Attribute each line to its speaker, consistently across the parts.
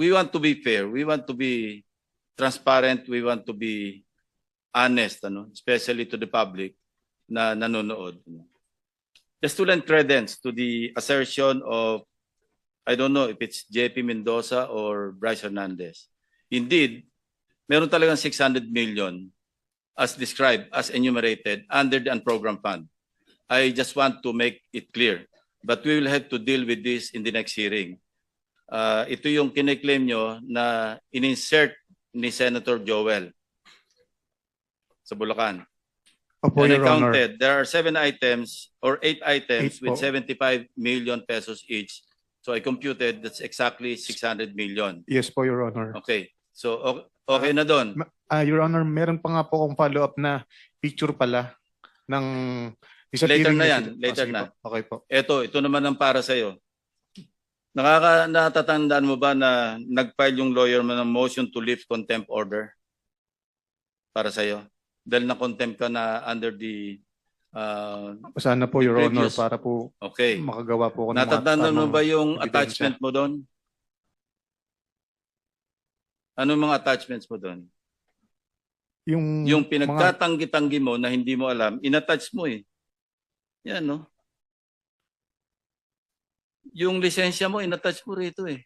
Speaker 1: we want to be fair. We want to be transparent. We want to be honest, ano, especially to the public na nanonood. ano. Just to lend credence to the assertion of, I don't know if it's JP Mendoza or Bryce Hernandez. Indeed, meron talagang 600 million as described, as enumerated under the unprogrammed fund. I just want to make it clear. But we will have to deal with this in the next hearing. Uh, ito yung kiniklaim nyo na in-insert ni Senator Joel sa Bulacan.
Speaker 2: Opo, Your Honor.
Speaker 1: counted, there are seven items or eight items
Speaker 2: Eight
Speaker 1: with
Speaker 2: po.
Speaker 1: 75 million pesos each. So I computed that's exactly 600 million.
Speaker 2: Yes po, Your Honor.
Speaker 1: Okay. So o- okay na doon.
Speaker 2: Ma- Ah, Your Honor, meron pa nga po akong follow-up na picture pala ng
Speaker 1: Later na yan, later
Speaker 2: sige
Speaker 1: na.
Speaker 2: po. Okay po.
Speaker 1: Ito, ito naman ang para sa iyo. Nakaka natatandaan mo ba na nag-file yung lawyer mo ng motion to lift contempt order para sa iyo? Dahil na contempt ka na under the uh,
Speaker 2: Sana po, Your Honor,
Speaker 1: Previous-
Speaker 2: para po
Speaker 1: okay.
Speaker 2: makagawa po ako
Speaker 1: Natatandaan mo ba yung
Speaker 2: ebidensya.
Speaker 1: attachment mo doon? Ano mga attachments mo doon?
Speaker 2: yung,
Speaker 1: Yung pinagtatanggi-tanggi mo na hindi mo alam, inattach mo eh. Yan, no? Yung lisensya mo, inattach mo rito eh.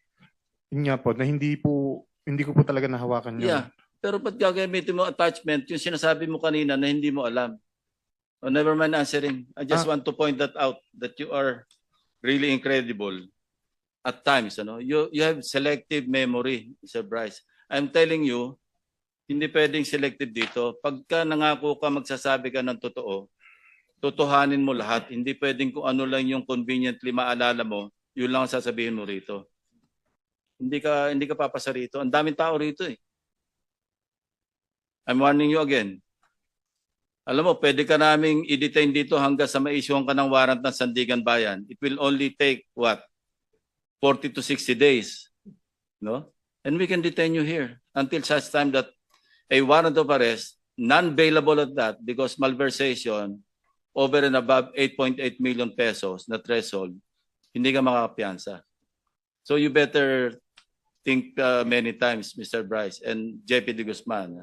Speaker 2: yun nga po, na hindi po, hindi ko po talaga nahawakan yun.
Speaker 1: Yeah. Pero ba't gagamitin mo attachment yung sinasabi mo kanina na hindi mo alam? Oh, never mind answering. I just
Speaker 2: Ah.
Speaker 1: want to point that out that you are really incredible at times. Ano? You, you have selective memory, Mr. Bryce. I'm telling you, hindi pwedeng selective dito. Pagka nangako ka, magsasabi ka ng totoo, totohanin mo lahat. Hindi pwedeng kung ano lang yung conveniently maalala mo, yun lang ang sasabihin mo rito. Hindi ka hindi ka papasa rito. Ang daming tao rito eh. I'm warning you again. Alam mo, pwede ka naming i-detain dito hanggang sa ma-issuean ka ng warrant ng Sandigan Bayan. It will only take, what, 40 to 60 days. No? And we can detain you here until such time that a warrant of arrest, non-bailable at that because malversation over and above 8.8 million pesos na threshold, hindi ka makakapiyansa. So you better think uh, many times, Mr. Bryce and JP De Guzman.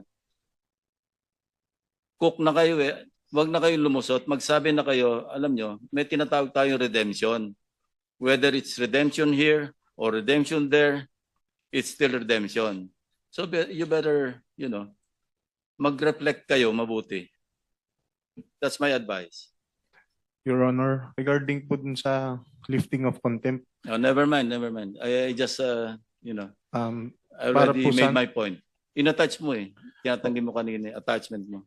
Speaker 1: Cook na kayo eh. Huwag na kayong lumusot. Magsabi na kayo, alam nyo, may tinatawag tayong redemption. Whether it's redemption here or redemption there, it's still redemption. So you better, you know, mag-reflect kayo mabuti. That's my advice.
Speaker 2: Your Honor, regarding po dun sa lifting of contempt,
Speaker 1: Oh, never mind, never mind. I, I just, uh, you know,
Speaker 2: um,
Speaker 1: I
Speaker 2: Para
Speaker 1: already
Speaker 2: po
Speaker 1: made my point. In-attach mo eh. Tinatanggi mo kanina, attachment mo.